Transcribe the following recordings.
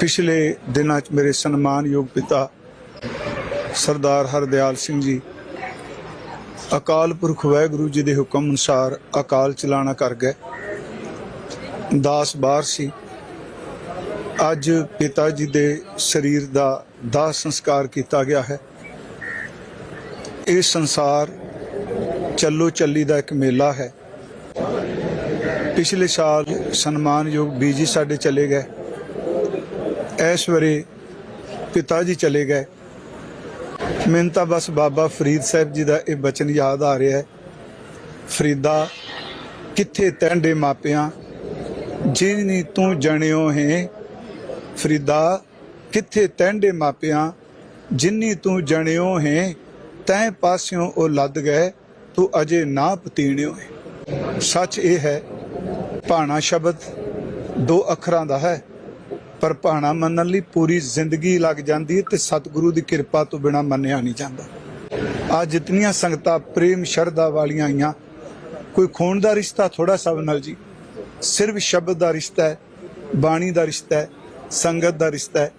ਪਿਛਲੇ ਦਿਨਾਂ 'ਚ ਮੇਰੇ ਸਨਮਾਨਯੋਗ ਪਿਤਾ ਸਰਦਾਰ ਹਰਦਿਆਲ ਸਿੰਘ ਜੀ ਅਕਾਲ ਪੁਰਖ ਵਾਹਿਗੁਰੂ ਜੀ ਦੇ ਹੁਕਮ ਅਨੁਸਾਰ ਅਕਾਲ ਚਲਾਣਾ ਕਰ ਗਏ। ਦਾਸ ਬਾਹਰ ਸੀ। ਅੱਜ ਪਿਤਾ ਜੀ ਦੇ ਸਰੀਰ ਦਾ ਦਾਹ ਸੰਸਕਾਰ ਕੀਤਾ ਗਿਆ ਹੈ। ਇਹ ਸੰਸਾਰ ਚੱਲੋ ਚੱਲੀ ਦਾ ਇੱਕ ਮੇਲਾ ਹੈ। ਪਿਛਲੇ ਸਾਲ ਸਨਮਾਨਯੋਗ ਬੀਜੀ ਸਾਡੇ ਚਲੇ ਗਏ। ਇਸ ਵਰੇ ਪਿਤਾ ਜੀ ਚਲੇ ਗਏ। ਮੈਨੂੰ ਤਾਂ ਬਸ ਬਾਬਾ ਫਰੀਦ ਸਾਹਿਬ ਜੀ ਦਾ ਇਹ ਬਚਨ ਯਾਦ ਆ ਰਿਹਾ ਹੈ। ਫਰੀਦਾ, ਕਿੱਥੇ ਤੈਂਡੇ ਮਾਪਿਆਂ, ਜਿਨੀ ਤੂੰ ਜਣਿਓ ਹੈ। ਫਰੀਦਾ, ਕਿੱਥੇ ਤੈਂਡੇ ਮਾਪਿਆਂ, ਜਿੰਨੀ ਤੂੰ ਜਣਿਓ ਹੈ। ਤੈਂ ਪਾਸਿਓਂ ਉਹ ਲੱਦ ਗਏ, ਤੂੰ ਅਜੇ ਨਾ ਪਤੀਣਿਓ ਹੈ। ਸੱਚ ਇਹ ਹੈ ਭਾਣਾ ਸ਼ਬਦ ਦੋ ਅੱਖਰਾਂ ਦਾ ਹੈ, ਪਰ ਭਾਣਾ ਮੰਨਣ ਲਈ ਪੂਰੀ ਜ਼ਿੰਦਗੀ ਲੱਗ ਜਾਂਦੀ ਹੈ ਤੇ ਸਤਿਗੁਰੂ ਦੀ ਕਿਰਪਾ ਤੋਂ ਬਿਨਾ ਮੰਨਿਆ ਨਹੀਂ ਜਾਂਦਾ। ਆ ਜਿਤਨੀਆਂ ਸੰਗਤਾਂ ਪ੍ਰੇਮ ਸ਼ਰਧਾ ਵਾਲੀਆਂ ਆਈਆਂ, ਕੋਈ ਖੂਨ ਦਾ ਰਿਸ਼ਤਾ ਥੋੜਾ ਸਭ ਨਾਲ ਜੀ। ਸਿਰਫ ਸ਼ਬਦ ਦਾ ਰਿਸ਼ਤਾ ਹੈ, ਬਾਣੀ ਦਾ ਰਿਸ਼ਤਾ ਹੈ, ਸੰਗਤ ਦਾ ਰਿਸ਼ਤਾ ਹੈ।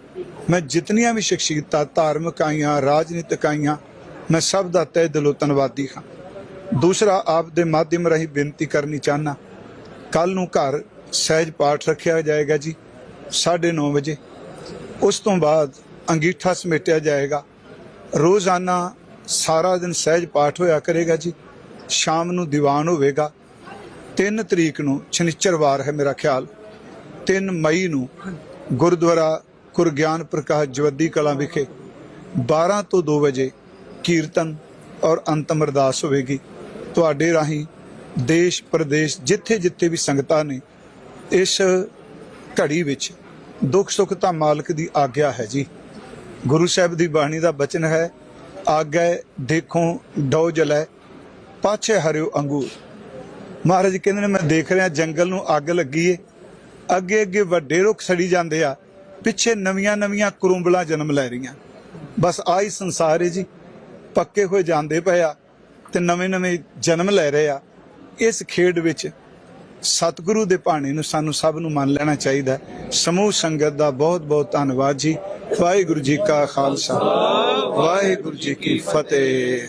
ਮੈਂ ਜਿਤਨੀਆਂ ਵੀ ਸ਼ਖਸੀਅਤਾਂ, ਧਾਰਮਿਕ ਆਈਆਂ, ਰਾਜਨੀਤਿਕ ਆਈਆਂ, ਮੈਂ ਸਭ ਦਾ ਤਹਿ ਦਿਲੋਂ ਧੰਨਵਾਦੀ ਹਾਂ। ਦੂਸਰਾ, ਆਪ ਦੇ ਮਾਧਿਅਮ ਰਾਹੀਂ ਬੇਨਤੀ ਕਰਨੀ ਚਾਹਨਾ ਕੱਲ ਨੂੰ ਘਰ ਸਹਿਜ ਪਾਠ ਰੱਖਿਆ ਜਾਏਗਾ ਜੀ 9:30 ਵਜੇ। ਉਸ ਤੋਂ ਬਾਅਦ ਅੰਗੀਠਾ ਸਮੇਟਿਆ ਜਾਏਗਾ। ਰੋਜ਼ਾਨਾ ਸਾਰਾ ਦਿਨ ਸਹਿਜ ਪਾਠ ਹੋਇਆ ਕਰੇਗਾ ਜੀ। ਸ਼ਾਮ ਨੂੰ ਦੀਵਾਨ ਹੋਵੇਗਾ। 3 ਤਰੀਕ ਨੂੰ ਸ਼ਨੀਚਰਵਾਰ ਹੈ ਮੇਰਾ ਖਿਆਲ। 3 ਮਈ ਨੂੰ ਗੁਰਦੁਆਰਾ ਗੁਰਗਿਆਨ ਪ੍ਰਕਾਸ਼ ਜਵੱਦੀ ਕਲਾਂ ਵਿਖੇ 12 ਤੋਂ 2 ਵਜੇ ਕੀਰਤਨ ਔਰ ਅੰਤਮ ਅਰਦਾਸ ਹੋਵੇਗੀ। ਤੁਹਾਡੇ ਰਾਹੀਂ ਦੇਸ਼ ਪ੍ਰਦੇਸ਼ ਜਿੱਥੇ ਜਿੱਥੇ ਵੀ ਸੰਗਤਾਂ ਨੇ, ਇਸ ਘੜੀ ਵਿੱਚ ਦੁੱਖ ਸੁੱਖ ਤਾਂ ਮਾਲਕ ਦੀ ਆਗਿਆ ਹੈ ਜੀ। ਗੁਰੂ ਸਾਹਿਬ ਦੀ ਬਾਣੀ ਦਾ ਬਚਨ ਹੈ, ਆਗੇ ਦੇਖੋ ਡੋ ਜਲੈ, ਪਾਛੇ ਹਰਿਓ ਅੰਗੂਰ। ਮਹਾਰਾਜ ਕਹਿੰਦੇ ਨੇ, ਮੈਂ ਦੇਖ ਰਿਹਾ, ਜੰਗਲ ਨੂੰ ਅੱਗ ਲੱਗੀ ਏ। ਅੱਗੇ ਅੱਗੇ ਵੱਡੇ ਰੁੱਖ ਸੜੀ ਜਾਂਦੇ ਆ, ਪਿੱਛੇ ਨਵੀਆਂ ਨਵੀਆਂ ਕਰੂੰਬਲਾਂ ਜਨਮ ਲੈ ਰਹੀਆਂ। ਬਸ ਆਹੀ ਸੰਸਾਰ ਹੈ ਜੀ। ਪੱਕੇ ਹੋਏ ਜਾਂਦੇ ਪਏ ਆ ਤੇ ਨਵੇਂ ਨਵੇਂ ਜਨਮ ਲੈ ਰਹੇ ਆ। ਇਸ ਖੇਡ ਵਿੱਚ ਸਤਿਗੁਰੂ ਦੇ ਭਾਣੇ ਨੂੰ ਸਾਨੂੰ ਸਭ ਨੂੰ ਮੰਨ ਲੈਣਾ ਚਾਹੀਦਾ ਸਮੂਹ ਸੰਗਤ ਦਾ ਬਹੁਤ ਬਹੁਤ ਧੰਨਵਾਦ ਜੀ। ਵਾਹਿਗੁਰੂ ਜੀ ਕਾ ਖਾਲਸਾ। ਵਾਹਿਗੁਰੂ ਜੀ ਕੀ ਫਤਿਹ।